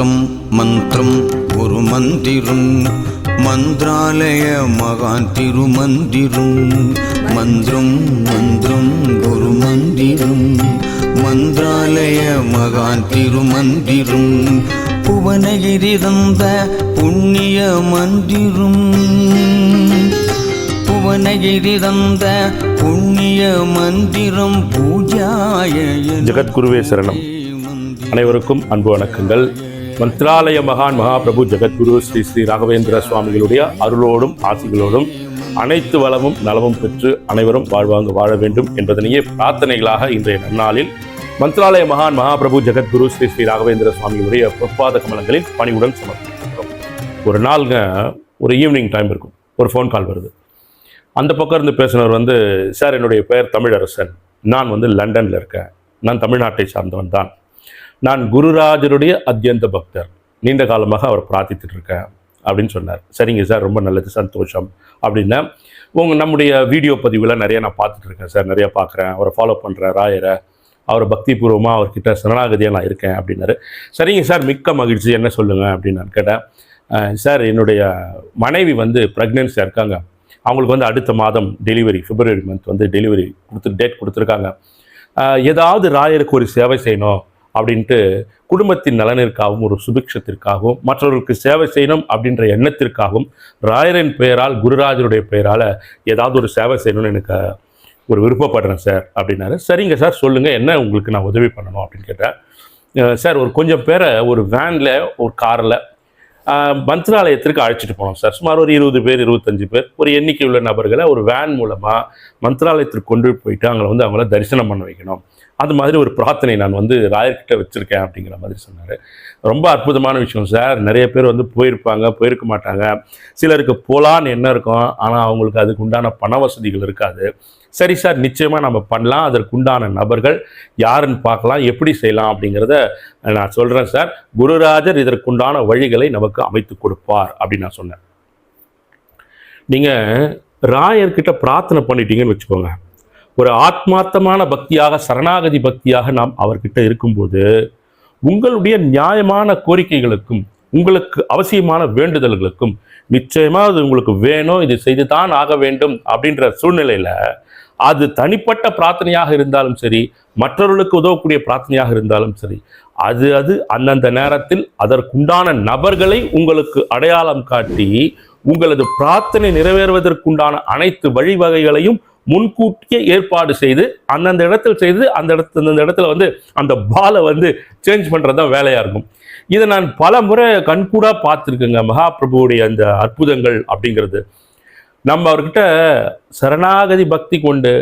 மந்திரம் மந்திரம் ஒரு மந்திரம். மந்திராலய மகான் திருமந்திரம். மந்திரம் மந்திரம் ஒரு மந்திரம். மந்திராலய மகான் திருமந்திரம். புவனகிரி தந்த புண்ணிய மந்திரம். புவனகிரி தந்த புண்ணிய மந்திரம் பூஜாய ஜெகத்குருவே சரணம். அனைவருக்கும் அன்பு வணக்கங்கள். மந்திராலய மகான் மகாபிரபு ஜெகத்குரு ஸ்ரீ ஸ்ரீ ராகவேந்திர சுவாமிகளுடைய அருளோடும் ஆசிகளோடும் அனைத்து வளமும் நலமும் பெற்று அனைவரும் வாழ்வாங்க வாழ வேண்டும் என்பதனையே பிரார்த்தனைகளாக இன்றைய நன்னாளில் மந்த்ராலய மகான் மகாபிரபு ஜெகத்குரு ஸ்ரீ ஸ்ரீ ராகவேந்திர சுவாமிகளுடைய பொற்பாத கமலங்களில் பணிவுடன் சமர்ப்பிக்கிறோம். ஒரு நாளுங்க ஒரு ஈவினிங் டைம் இருக்கும். ஒரு ஃபோன் கால் வருது. அந்த பக்கம் இருந்து பேசினவர் வந்து சார் என்னுடைய பெயர் தமிழரசன். நான் வந்து லண்டனில் இருக்கேன். நான் தமிழ்நாட்டை சார்ந்தவன் தான். நான் குருராஜருடைய அத்தியந்த பக்தர். நீண்ட காலமாக அவர் பிரார்த்தித்துட்டு இருக்கேன் அப்படின்னு சொன்னார். சரிங்க சார் ரொம்ப நல்லது சந்தோஷம் அப்படின்னா உங்கள் நம்முடைய வீடியோ பதிவுலாம் நிறைய நான் பார்த்துட்டு இருக்கேன் சார் நிறைய பார்க்குறேன். அவரை ஃபாலோ பண்ணுறேன் ராயரை அவரை பக்திபூர்வமாக அவர்கிட்ட சரணாகதியாக நான் இருக்கேன் அப்படின்னாரு. சரிங்க சார் மிக்க மகிழ்ச்சி என்ன சொல்லுங்கள் அப்படின்னு நான் கேட்டேன். சார் என்னுடைய மனைவி வந்து ப்ரெக்னென்சியாக இருக்காங்க. அவங்களுக்கு வந்து அடுத்த மாதம் டெலிவரி பிப்ரவரி மந்த் வந்து டெலிவரி கொடுத்து டேட் கொடுத்துருக்காங்க. ஏதாவது ராயருக்கு ஒரு சேவை செய்யணும் அப்படின்ட்டு குடும்பத்தின் நலனிற்காகவும் ஒரு சுபிக்ஷத்திற்காகவும் மற்றவர்களுக்கு சேவை செய்யணும் அப்படின்ற எண்ணத்திற்காகவும் ராயரின் பெயரால் குருராஜருடைய பெயரால் ஏதாவது ஒரு சேவை செய்யணும்னு எனக்கு ஒரு விருப்பப்படுறேன் சார் அப்படின்னாரு. சரிங்க சார் சொல்லுங்கள் என்ன உங்களுக்கு நான் உதவி பண்ணணும் அப்படின்னு கேட்டேன். சார் ஒரு கொஞ்சம் பேரை ஒரு வேனில் ஒரு காரில் மந்திராலயத்திற்கு அழைச்சிட்டு போனோம் சார். சுமார் ஒரு இருபது பேர் இருபத்தஞ்சு பேர் ஒரு எண்ணிக்கை உள்ள நபர்களை ஒரு வேன் மூலமாக மந்திராலயத்திற்கு கொண்டு போயிட்டு அவங்கள வந்து அவங்கள தரிசனம் பண்ண வைக்கணும். அது மாதிரி ஒரு பிரார்த்தனை நான் வந்து ராயர்கிட்ட வச்சுருக்கேன் அப்படிங்கிற மாதிரி சொன்னார். ரொம்ப அற்புதமான விஷயம் சார். நிறைய பேர் வந்து போயிருப்பாங்க போயிருக்க மாட்டாங்க. சிலருக்கு போகலான்னு என்ன இருக்கும். ஆனால் அவங்களுக்கு அதுக்கு உண்டான பண வசதிகள் இருக்காது. சரி சார் நிச்சயமாக நம்ம பண்ணலாம். அதற்கு உண்டான நபர்கள் யாருன்னு பார்க்கலாம். எப்படி செய்யலாம் அப்படிங்கிறத நான் சொல்கிறேன் சார். குருராஜர் இதற்குண்டான வழிகளை நமக்கு அமைத்து கொடுப்பார் அப்படின்னு நான் சொன்னேன். நீங்கள் ராயர்கிட்ட பிரார்த்தனை பண்ணிட்டீங்கன்னு வச்சுக்கோங்க. ஒரு ஆத்மார்த்தமான பக்தியாக சரணாகதி பக்தியாக நாம் அவர்கிட்ட இருக்கும்போது உங்களுடைய நியாயமான கோரிக்கைகளுக்கும் உங்களுக்கு அவசியமான வேண்டுதல்களுக்கும் நிச்சயமாக அது உங்களுக்கு வேணும் இது செய்து தான் ஆக வேண்டும் அப்படின்ற சூழ்நிலையில் அது தனிப்பட்ட பிரார்த்தனையாக இருந்தாலும் சரி மற்றவர்களுக்கு உதவக்கூடிய பிரார்த்தனையாக இருந்தாலும் சரி அது அது அந்தந்த நேரத்தில் அதற்குண்டான நபர்களை உங்களுக்கு அடையாளம் காட்டி உங்களது பிரார்த்தனை நிறைவேறுவதற்குண்டான அனைத்து வழிவகைகளையும் முன்கூட்டியே ஏற்பாடு செய்து அந்தந்த இடத்தில் செய்து அந்த இடத்து அந்தந்த இடத்துல வந்து அந்த பாலை வந்து சேஞ்ச் பண்ணுறது தான் வேலையாக இருக்கும். இதை நான் பல முறை கண்கூடாக பார்த்துருக்கேங்க. மகாபிரபுவுடைய அந்த அற்புதங்கள் அப்படிங்கிறது. நம்ம அவர்கிட்ட சரணாகதி பக்தி கொண்டு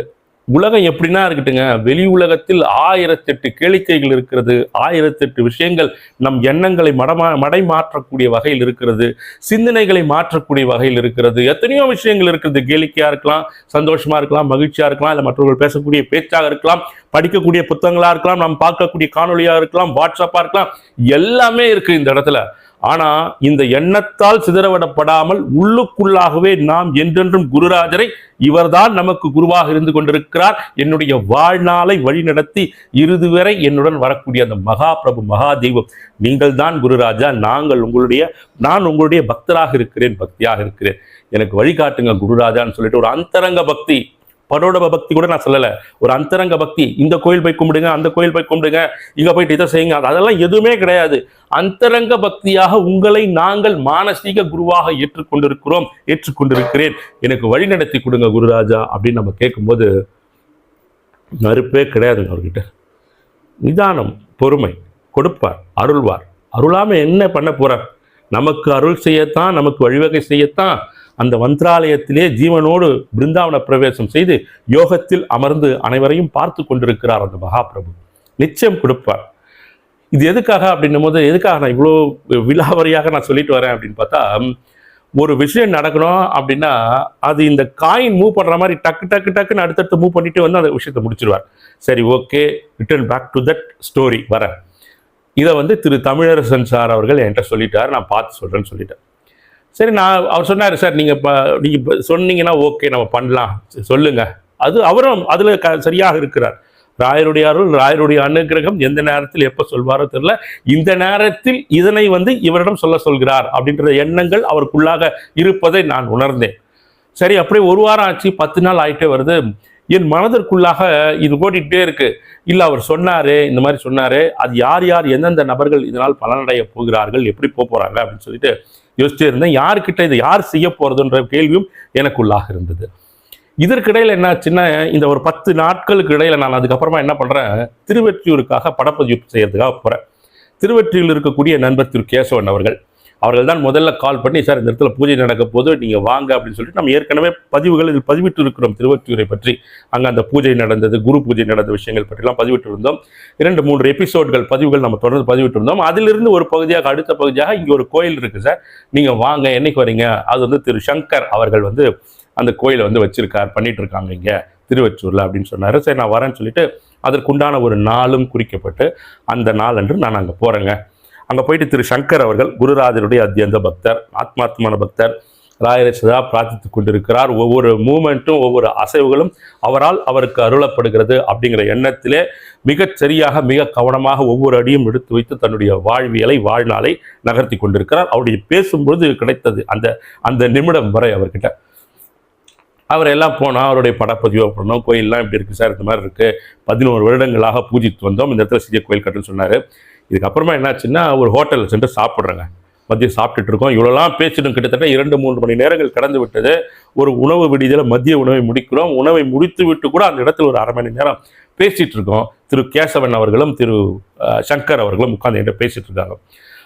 உலகம் எப்படின்னா இருக்கட்டுங்க வெளி உலகத்தில் ஆயிரத்தெட்டு கேளிக்கைகள் இருக்கிறது. ஆயிரத்தெட்டு விஷயங்கள் நம் எண்ணங்களை மடமா மடை மாற்றக்கூடிய வகையில் இருக்கிறது. சிந்தனைகளை மாற்றக்கூடிய வகையில் இருக்கிறது. எத்தனையோ விஷயங்கள் இருக்கிறது. கேளிக்கையாக இருக்கலாம் சந்தோஷமாக இருக்கலாம் மகிழ்ச்சியாக இருக்கலாம் இல்லை மற்றவர்கள் பேசக்கூடிய பேச்சாக இருக்கலாம் படிக்கக்கூடிய புத்தகங்களாக இருக்கலாம் நாம் பார்க்கக்கூடிய காணொலியாக இருக்கலாம் வாட்ஸ்அப்பாக இருக்கலாம் எல்லாமே இருக்குது இந்த இடத்துல. ஆனால் இந்த எண்ணத்தால் சிதறவிடப்படாமல் உள்ளுக்குள்ளாகவே நாம் என்றென்றும் குருராஜரை இவர்தான் நமக்கு குருவாக இருந்து கொண்டிருக்கிறார். என்னுடைய வாழ்நாளை வழிநடத்தி இறுதி வரை என்னுடன் வரக்கூடிய அந்த மகாபிரபு மகாதெய்வம் நீங்கள் தான் குருராஜா. நாங்கள் உங்களுடைய நான் உங்களுடைய பக்தராக இருக்கிறேன் பக்தியாக இருக்கிறேன். எனக்கு வழிகாட்டுங்க குருராஜான்னு சொல்லிட்டு ஒரு அந்தரங்க பக்தி. பரோடப பக்தி கூட நான் சொல்லலை. ஒரு அந்தரங்க பக்தி. இந்த கோயில் போய் கும்பிடுங்க அந்த கோயில் போய் கும்பிடுங்க இங்கே போயிட்டு இதை செய்யுங்க. அதெல்லாம் எதுவுமே கிடையாது. அந்தரங்க பக்தியாக உங்களை நாங்கள் மானசீக குருவாக ஏற்றுக்கொண்டிருக்கிறோம் ஏற்றுக்கொண்டிருக்கிறேன். எனக்கு வழி நடத்தி கொடுங்க குருராஜா அப்படின்னு நம்ம கேட்கும்போது மறுப்பே கிடையாதுங்க அவர்கிட்ட. நிதானம் பொறுமை கொடுப்பார் அருள்வார். அருளாமல் என்ன பண்ண போகிறார் நமக்கு அருள் செய்யத்தான் நமக்கு வழிவகை செய்யத்தான் அந்த மந்திராலயத்திலே ஜீவனோடு பிருந்தாவன பிரவேசம் செய்து யோகத்தில் அமர்ந்து அனைவரையும் பார்த்து கொண்டிருக்கிறார் அந்த மகாபிரபு. நிச்சயம் கொடுப்பார். இது எதுக்காக அப்படின்னும் போது எதுக்காக நான் இவ்வளோ விலாவரியாக நான் சொல்லிட்டு வரேன் அப்படின்னு பார்த்தா ஒரு விஷயம் நடக்கணும் அப்படின்னா அது இந்த காயின் மூவ் பண்ணுற மாதிரி டக்கு டக்கு டக்குன்னு அடுத்தடுத்து மூவ் பண்ணிட்டு வந்து அந்த விஷயத்தை முடிச்சிருவார். சரி okay return back to that story வரேன். இதை வந்து திரு தமிழரசன் சார் அவர்கள் என்கிட்ட சொல்லிட்டார் நான் பார்த்து சொல்கிறேன்னு சொல்லிட்டேன். சரி நான் அவர் சொன்னார் சார் நீங்கள் இப்போ நீங்கள் இப்போ சொன்னீங்கன்னா ஓகே நம்ம பண்ணலாம். சரி, சொல்லுங்க. அது அவரும் அதில் க சரியாக இருக்கிறார். ராயருடைய அருள் ராயருடைய அனுகிரகம் எந்த நேரத்தில் எப்போ சொல்வாரோ தெரியல. இந்த நேரத்தில் இதனை வந்து இவரிடம் சொல்ல சொல்கிறார் அப்படின்ற எண்ணங்கள் அவருக்குள்ளாக இருப்பதை நான் உணர்ந்தேன். சரி அப்படியே ஒரு வாரம் ஆச்சு பத்து நாள் ஆகிட்டே வருது. என் மனதிற்குள்ளாக இது ஓடிட்டே இருக்கு. இல்லை அவர் சொன்னாரு இந்த மாதிரி சொன்னாரு. அது யார் யார் எந்தெந்த நபர்கள் இதனால் பலனடைய போகிறார்கள் எப்படி போக போறாங்க அப்படின்னு சொல்லிட்டு யோசிச்சே இருந்தேன். யார்கிட்ட இதை யார் செய்ய போறதுன்ற கேள்வியும் எனக்குள்ளாக இருந்தது. இதற்கிடையில் என்னாச்சுன்னா இந்த ஒரு பத்து நாட்களுக்கு இடையில நான் அதுக்கப்புறமா என்ன பண்றேன் திருவெற்றியூருக்காக படப்பதிவு செய்யறதுக்காக போறேன். திருவெற்றியூரில் இருக்கக்கூடிய நண்பர் திரு கேசவன் அவர்கள். அவர்கள் தான் முதல்ல கால் பண்ணி சார் இந்த இடத்துல பூஜை நடக்க போது நீங்கள் வாங்க அப்படின்னு சொல்லிட்டு நம்ம ஏற்கனவே பதிவுகள் இதில் பதிவிட்டு இருக்கிறோம் திருவற்றியூரை பற்றி. அங்கே அந்த பூஜை நடந்தது குரு பூஜை நடந்த விஷயங்கள் பற்றிலாம் பதிவிட்டு இருந்தோம் இரண்டு மூன்று எபிசோட்கள் பதிவுகள் நம்ம தொடர்ந்து பதிவிட்டு இருந்தோம் அதிலிருந்து ஒரு பகுதியாக அடுத்த பகுதியாக இங்கே ஒரு கோயில் இருக்குது சார் நீங்கள் வாங்க என்னைக்கு வரீங்க? அது வந்து திரு சங்கர் அவர்கள் வந்து அந்த கோயிலை வந்து வச்சிருக்கார் பண்ணிட்டு இருக்காங்க இங்கே திருவச்சூரில் அப்படின்னு சொன்னார். சரி நான் வரேன்னு சொல்லிட்டு அதற்குண்டான ஒரு நாளும் குறிக்கப்பட்டு அந்த நாள் அன்று நான் அங்கே போகிறேங்க அங்கே போயிட்டு திரு சங்கர் அவர்கள் குருராஜருடைய அத்தியந்த பக்தர் ஆத்மாத்மான பக்தர் ராயரை சதா பிரார்த்தித்து கொண்டிருக்கிறார். ஒவ்வொரு மூமெண்ட்டும் ஒவ்வொரு அசைவுகளும் அவரால் அவருக்கு அருளப்படுகிறது அப்படிங்கிற எண்ணத்திலே மிகச் சரியாக மிக கவனமாக ஒவ்வொரு அடியும் எடுத்து வைத்து தன்னுடைய வாழ்வியலை வாழ்நாளை நகர்த்தி கொண்டிருக்கிறார். அவருடைய பேசும்பொழுது கிடைத்தது அந்த அந்த நிமிடம் வரை அவர்கிட்ட. அவர் எல்லாம் போனால் அவருடைய படப்பதிவு பண்ணோம் கோயிலெலாம் இப்படி இருக்குது சார் இந்த மாதிரி இருக்குது பதினோரு வருடங்களாக பூஜித்து வந்தோம். இந்த இடத்துல சிறிய கோயில் கட்டுன்னு சொன்னார். இதுக்கப்புறமா என்னாச்சுன்னா ஒரு ஹோட்டலில் சென்று சாப்பிட்றேங்க. மதியம் சாப்பிட்டுட்டு இருக்கோம். இவ்வளோலாம் பேசிடும் கிட்டத்தட்ட இரண்டு மூன்று மணி நேரங்கள் கடந்து விட்டது. ஒரு உணவு விடுதியில் மதிய உணவை முடிக்கிறோம். உணவை முடித்து விட்டு கூட அந்த இடத்துல ஒரு அரை மணி நேரம் பேசிகிட்டு இருக்கோம். திரு கேசவன் அவர்களும் திரு சங்கர் அவர்களும் உட்கார்ந்து என்கிட்ட பேசிகிட்டு இருக்காங்க.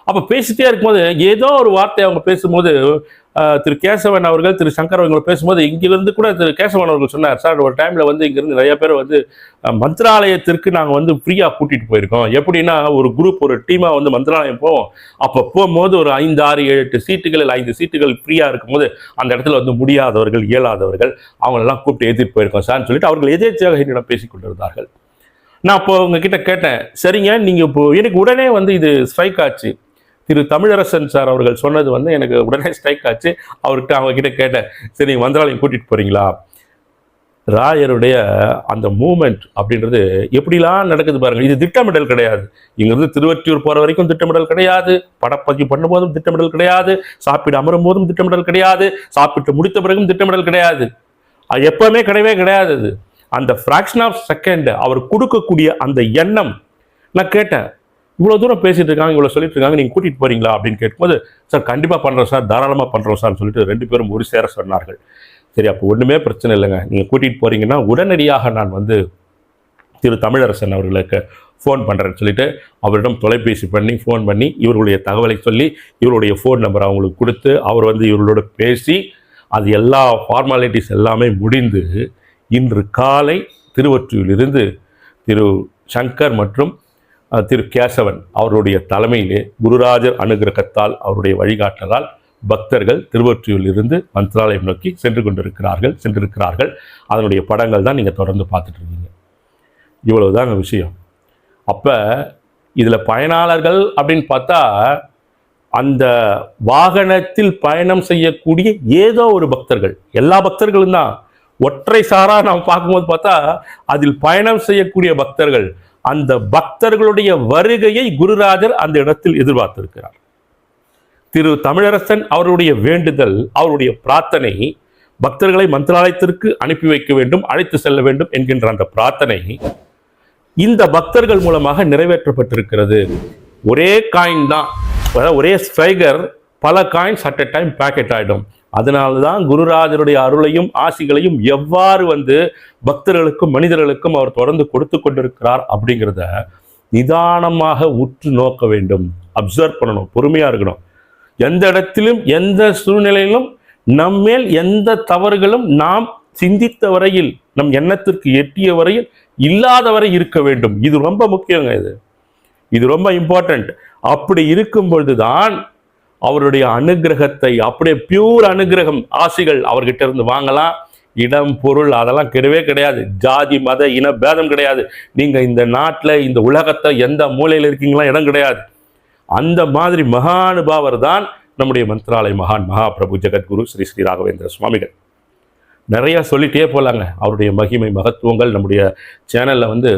அப்போ பேசிட்டே இருக்கும்போது ஏதோ ஒரு வார்த்தை அவங்க பேசும்போது திரு கேசவன் அவர்கள் திரு சங்கர் அவர்கள் பேசும்போது இங்கிருந்து கூட திரு கேசவன் அவர்கள் சொன்னார் சார் ஒரு டைமில் வந்து இங்கிருந்து நிறைய பேர் வந்து மந்திராலயத்திற்கு நாங்கள் வந்து ஃப்ரீயாக கூட்டிகிட்டு போயிருக்கோம். எப்படின்னா ஒரு குரூப் ஒரு டீமாக வந்து மந்திராலயம் போவோம். அப்போ போகும்போது ஒரு ஐந்து ஆறு ஏழு எட்டு சீட்டுகள் இல்லை ஐந்து சீட்டுகள் ஃப்ரீயாக இருக்கும்போது அந்த இடத்துல வந்து முடியாதவர்கள் இயலாதவர்கள் அவங்களெல்லாம் கூப்பிட்டு ஏற்றிட்டு போயிருக்கோம் சார்னு சொல்லிட்டு அவர்கள் எதேச்சியாக என்னிடம் பேசிக்கொண்டிருந்தார்கள் நான் அப்போ உங்ககிட்ட கேட்டேன் சரிங்க நீங்கள் இப்போ எனக்கு உடனே வந்து இது ஸ்ட்ரைக் ஆச்சு. திரு தமிழரசன் சார் அவர்கள் சொன்னது வந்து எனக்கு உடனே ஸ்ட்ரைக் ஆச்சு. அவர்கிட்ட அவங்க கிட்ட கேட்டேன். சரி நீங்கள் மந்திராலயம் கூட்டிகிட்டு போகிறீங்களா ராயருடைய அந்த மூமெண்ட் அப்படின்றது எப்படிலாம் நடக்குது பாருங்கள். இது திட்டமிடல் கிடையாது. இங்கிருந்து திருவற்றியூர் போகிற வரைக்கும் திட்டமிடல் கிடையாது. படப்பதிவு பண்ணும்போதும் திட்டமிடல் கிடையாது. சாப்பிட அமரும் போதும் திட்டமிடல் கிடையாது. சாப்பிட்டு முடித்த பிறகும் திட்டமிடல் கிடையாது. அது எப்பவுமே கிடையவே கிடையாது. அது அந்த ஃப்ராக்ஷன் ஆஃப் செகண்ட் அவர் கொடுக்கக்கூடிய அந்த எண்ணம் நான் கேட்டேன். இவ்வளோ தூரம் பேசிட்டு இருக்காங்க இவ்வளோ சொல்லிட்டு இருக்காங்க நீங்கள் கூட்டிகிட்டு போறீங்களா அப்படின்னு கேட்கும்போது சார் கண்டிப்பாக பண்ணுறோம் சார் தாராளமாக பண்ணுறோம் சார்னு சொல்லிட்டு ரெண்டு பேரும் ஒரு சேர சொன்னார்கள். சரி அப்போ ஒன்றுமே பிரச்சனை இல்லைங்க. நீங்கள் கூட்டிகிட்டு போகிறீங்கன்னா உடனடியாக நான் வந்து திரு தமிழரசன் அவர்களுக்கு ஃபோன் பண்ணுறேன்னு சொல்லிட்டு அவரிடம் தொலைபேசி பண்ணி ஃபோன் பண்ணி இவர்களுடைய தகவலை சொல்லி இவருடைய ஃபோன் நம்பர் அவங்களுக்கு கொடுத்து அவர் வந்து இவர்களோட பேசி அது எல்லா ஃபார்மாலிட்டிஸ் எல்லாமே முடிந்து இன்று காலை திருவொற்றியிலிருந்து திரு சங்கர் மற்றும் திரு கேசவன் அவருடைய தலைமையிலே குருராஜர் அனுகிரகத்தால் அவருடைய வழிகாட்டலால் பக்தர்கள் திருவொற்றியூரிலிருந்து மந்திராலயம் நோக்கி சென்று கொண்டிருக்கிறார்கள் சென்றிருக்கிறார்கள். அதனுடைய படங்கள் தான் நீங்கள் தொடர்ந்து பார்த்துட்டு இருக்கீங்க. இவ்வளவுதாங்க விஷயம். அப்போ இதில் பயனாளர்கள் அப்படின்னு பார்த்தா அந்த வாகனத்தில் பயணம் செய்யக்கூடிய ஏதோ ஒரு பக்தர்கள் எல்லா பக்தர்களும் தான். ஒற்றை சாராக நாம் பார்க்கும்போது பார்த்தா அதில் பயணம் செய்யக்கூடிய பக்தர்கள் அந்த பக்தர்களுடைய வருகையை குருராஜர் அந்த இடத்தில் எதிர்பார்த்திருக்கிறார். திரு தமிழரசன் அவருடைய வேண்டுதல் அவருடைய பிரார்த்தனை பக்தர்களை மந்திராலயத்திற்கு அனுப்பி வைக்க வேண்டும் அழைத்து செல்ல வேண்டும் என்கின்ற அந்த பிரார்த்தனை இந்த பக்தர்கள் மூலமாக நிறைவேற்றப்பட்டிருக்கிறது. ஒரே காயின் தான். ஒரே ஸ்ட்ரைகர் பல coins at a time pocket ஆகிடும் அதனால்தான் குருராஜருடைய அருளையும் ஆசிகளையும் எவ்வாறு வந்து பக்தர்களுக்கும் மனிதர்களுக்கும் அவர் தொடர்ந்து கொடுத்து கொண்டிருக்கிறார் அப்படிங்கிறத நிதானமாக உற்று நோக்க வேண்டும். அப்சர்வ் பண்ணணும். பொறுமையா இருக்கணும். எந்த இடத்திலும் எந்த சூழ்நிலையிலும் நம்மேல் எந்த தவறுகளும் நாம் சிந்தித்த வரையில் நம் எண்ணத்திற்கு எட்டிய வரையில் இல்லாதவரை இருக்க வேண்டும். இது ரொம்ப முக்கியங்க இது. இது ரொம்ப இம்பார்ட்டன்ட் அப்படி இருக்கும் பொழுதுதான் அவருடைய அனுகிரகத்தை அப்படியே பியூர் அனுகிரகம் ஆசிகள் அவர்கிட்ட இருந்து வாங்கலாம். இடம் பொருள் அதெல்லாம் கிடையவே கிடையாது. ஜாதி மத இன பேதம் கிடையாது. நீங்கள் இந்த நாட்டில் இந்த உலகத்தை எந்த மூலையில் இருக்கீங்களா இடம் கிடையாது. அந்த மாதிரி மகானுபாவர் தான் நம்முடைய மந்திராலய மகான் மகாபிரபு ஜெகத்குரு ஸ்ரீ ஸ்ரீ ராகவேந்திர சுவாமிகள். நிறையா சொல்லிட்டே போகலாங்க அவருடைய மகிமை மகத்துவங்கள் நம்முடைய சேனலில் வந்து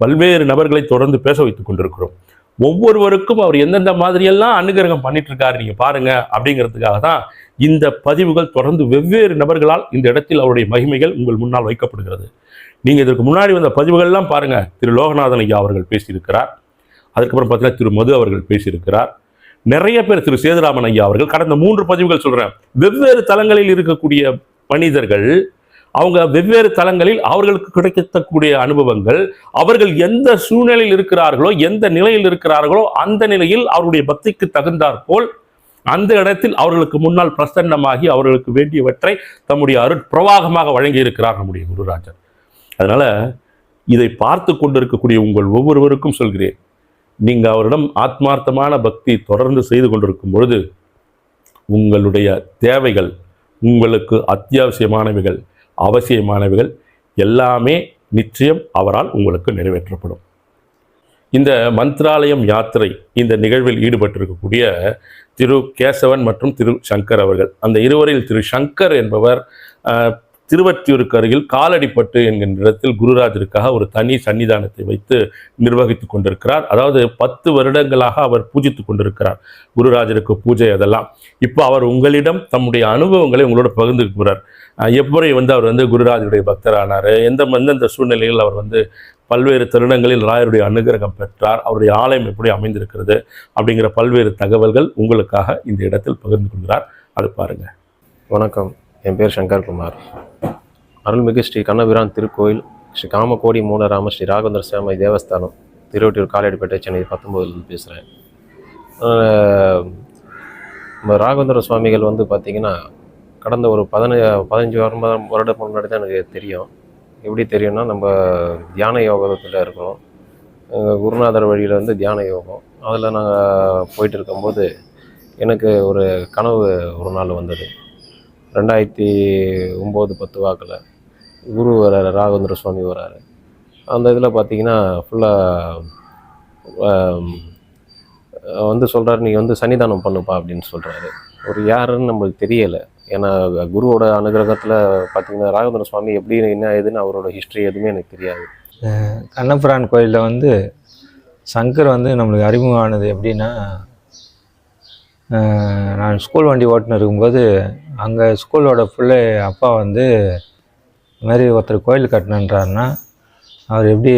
பல்வேறு நபர்களை தொடர்ந்து பேச வைத்துக் கொண்டிருக்கிறோம். ஒவ்வொருவருக்கும் அவர் எந்தெந்த மாதிரியெல்லாம் அனுகிரகம் பண்ணிட்டு இருக்காரு நீங்க பாருங்க அப்படிங்கிறதுக்காக தான் இந்த பதிவுகள் தொடர்ந்து வெவ்வேறு நபர்களால் இந்த இடத்தில் அவருடைய மகிமைகள் உங்கள் முன்னால் வைக்கப்படுகிறது. நீங்க இதற்கு முன்னாடி வந்த பதிவுகள்லாம் பாருங்க. திரு லோகநாதன் ஐயா அவர்கள் பேசியிருக்கிறார். அதுக்கப்புறம் பார்த்தீங்கன்னா திரு மது அவர்கள் பேசியிருக்கிறார். நிறைய பேர் திரு சேதுராமன் ஐயா அவர்கள் கடந்த மூன்று பதிவுகள் சொல்றேன். வெவ்வேறு தளங்களில் இருக்கக்கூடிய மனிதர்கள் அவங்க வெவ்வேறு தளங்களில் அவர்களுக்கு கிடைக்கக்கூடிய அனுபவங்கள் அவர்கள் எந்த சூழ்நிலையில் இருக்கிறார்களோ எந்த நிலையில் இருக்கிறார்களோ அந்த நிலையில் அவருடைய பக்திக்கு தகுந்தாற்போல் அந்த இடத்தில் அவர்களுக்கு முன்னால் பிரசன்னமாகி அவர்களுக்கு வேண்டியவற்றை தம்முடைய அருட்பிரவாகமாக வழங்கி இருக்கிறார் நம்முடைய குருராஜர். அதனால இதை பார்த்து கொண்டிருக்கக்கூடிய உங்கள் ஒவ்வொருவருக்கும் சொல்கிறேன். நீங்கள் அவரிடம் ஆத்மார்த்தமான பக்தி தொடர்ந்து செய்து கொண்டிருக்கும் பொழுது உங்களுடைய தேவைகள் உங்களுக்கு அத்தியாவசியமானவைகள் அவசியமானவைகள் எல்லாமே நிச்சயம் அவரால் உங்களுக்கு நிறைவேற்றப்படும். இந்த மந்த்ராலயம் யாத்திரை இந்த நிகழ்வில் ஈடுபட்டிருக்கக்கூடிய திரு கேசவன் மற்றும் திரு சங்கர் அவர்கள் அந்த இருவரில் திரு சங்கர் என்பவர் திருவற்றியூருக்கு அருகில் காலடிப்பட்டு என்கின்ற இடத்தில் குருராஜருக்காக ஒரு தனி சன்னிதானத்தை வைத்து நிர்வகித்து கொண்டிருக்கிறார். அதாவது பத்து வருடங்களாக அவர் பூஜித்துக் கொண்டிருக்கிறார் குருராஜருக்கு பூஜை அதெல்லாம். இப்போ அவர் உங்களிடம் தம்முடைய அனுபவங்களை உங்களோட பகிர்ந்துக்கிறார் எப்படி வந்து அவர் வந்து குருராஜருடைய பக்தரானார்? எந்த எந்தெந்த சூழ்நிலையில் அவர் வந்து பல்வேறு தருணங்களில் ராயருடைய அனுகிரகம் பெற்றார்? அவருடைய ஆலயம் எப்படி அமைந்திருக்கிறது? அப்படிங்கிற பல்வேறு தகவல்கள் உங்களுக்காக இந்த இடத்தில் பகிர்ந்து கொள்கிறார். அது பாருங்கள் வணக்கம். என் பேர் சங்கர்குமார். அருள்மிகு ஸ்ரீ கண்ணபிரான் திருக்கோயில் ஸ்ரீ காமகோடி மூலராம ஸ்ரீ ராகவேந்திர சாமி தேவஸ்தானம் திருவொட்டியூர் காலேடுபேட்டை சென்னை பத்தொம்போதுலேருந்து பேசுகிறேன் நம்ம ராகவேந்திர சுவாமிகள் வந்து பார்த்திங்கன்னா கடந்த ஒரு பதினஞ்சு பதினஞ்சு வருடம் வருடம் முன்னாடி தான் எனக்கு தெரியும். எப்படி தெரியும்னா நம்ம தியான யோகத்தில் இருக்கிறோம். எங்கள் குருநாதர் வழியில் வந்து தியான யோகம். அதில் நாங்கள் போயிட்டு இருக்கும்போது எனக்கு ஒரு கனவு ஒரு நாள் வந்தது. ரெண்டாயிரத்தி ஒம்பது பத்து வாக்கில் குரு வராரு ராகவேந்திர சுவாமி வராரு. அந்த இதில் பார்த்தீங்கன்னா ஃபுல்லாக வந்து சொல்கிறாரு நீ வந்து சன்னிதானம் பண்ணுப்பா அப்படின்னு சொல்கிறாரு ஒரு யாருன்னு நம்மளுக்கு தெரியலை. ஏன்னா குருவோட அனுகிரகத்தில் பார்த்தீங்கன்னா ராகவேந்திர சுவாமி எப்படி என்ன ஏதுன்னு அவரோட ஹிஸ்ட்ரி எதுவுமே எனக்கு தெரியாது. கண்ணபுரான் கோயிலில் வந்து சங்கர் வந்து நம்மளுக்கு அறிமுகமானது எப்படின்னா நான் ஸ்கூல் வண்டி ஓட்டுன்னு இருக்கும்போது அங்கே ஸ்கூலோட பிள்ளை அப்பா வந்து இதுமாரி மாதிரி ஒருத்தர் கோயில் கட்டினன்றாருன்னா அவர் எப்படி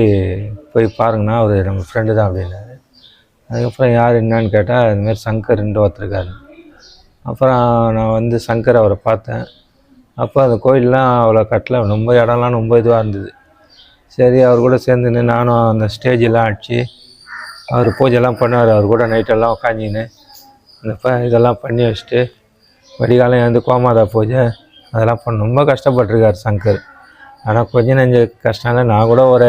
போய் பாருங்கன்னா அவர் நம்ம ஃப்ரெண்டு தான் அப்படின்னாரு. அதுக்கப்புறம் யார் என்னன்னு கேட்டால் இதுமாரி சங்கர்ன்ற ஒருத்தருக்காரு அப்புறம் நான் வந்து சங்கர் அவரை பார்த்தேன். அப்போ அந்த கோயிலெலாம் அவ்வளோ கட்டல. ரொம்ப இடம்லாம் ரொம்ப இதுவாக இருந்தது. சரி அவர் கூட சேர்ந்துன்னு நானும் அந்த ஸ்டேஜெல்லாம் அடித்து அவர் பூஜைலாம் பண்ணார் அவர் கூட நைட்டெல்லாம் உட்காந்துன்னு இந்த ப இதெல்லாம் பண்ணி வச்சுட்டு வடிகாலம் எழுந்து கோமாதா பூஜை அதெல்லாம் பண்ண ரொம்ப கஷ்டப்பட்டிருக்கார் சங்கர். ஆனால் கொஞ்சம் நெஞ்ச கஷ்டம்னா நான் கூட ஒரு